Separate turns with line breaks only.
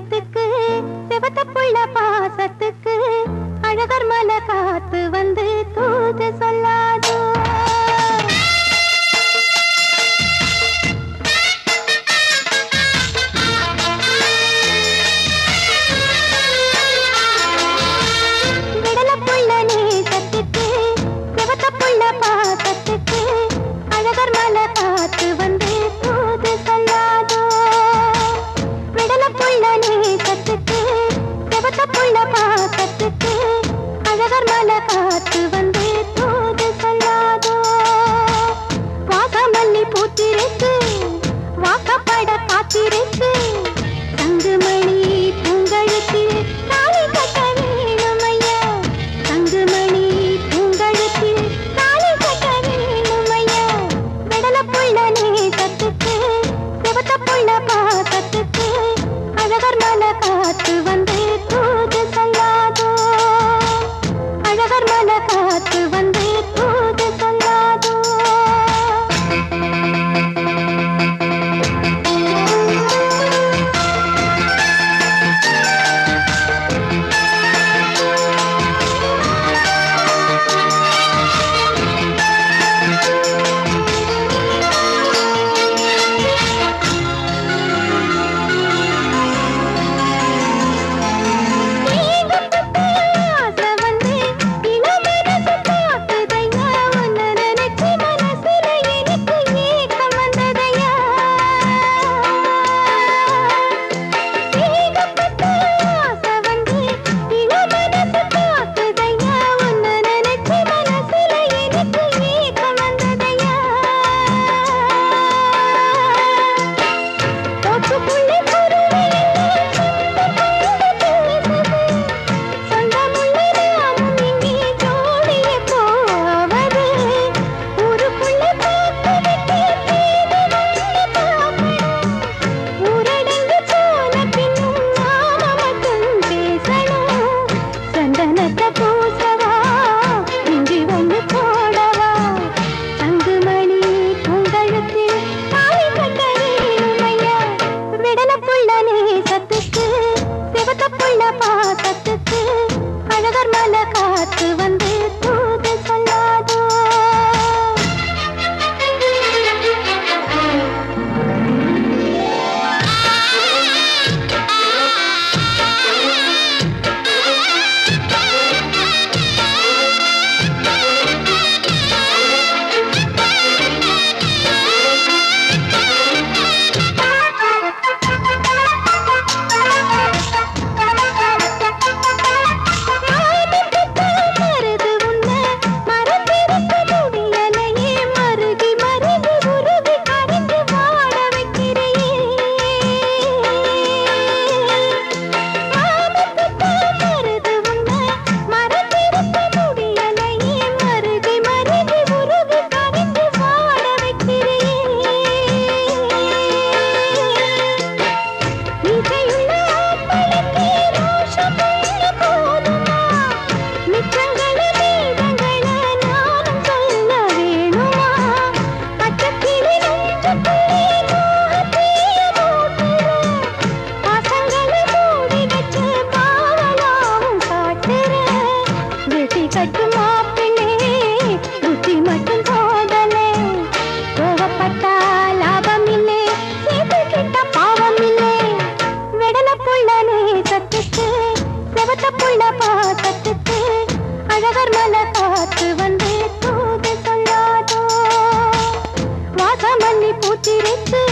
நேசத்துக்கு செவத்த புள்ள பாசத்துக்கு அழகர் மல காத்து வந்து தூது சொல்லாதோ. பாசத்துக்கு அழகர் மல வந்து மலை காத்துக்கு அழகர் மலை காத்து साथ वन புன பாசத்துக்கு அழகர் மன காத்து வந்து தூது சொல்லாதோ வாசமல்லி பூத்திருத்து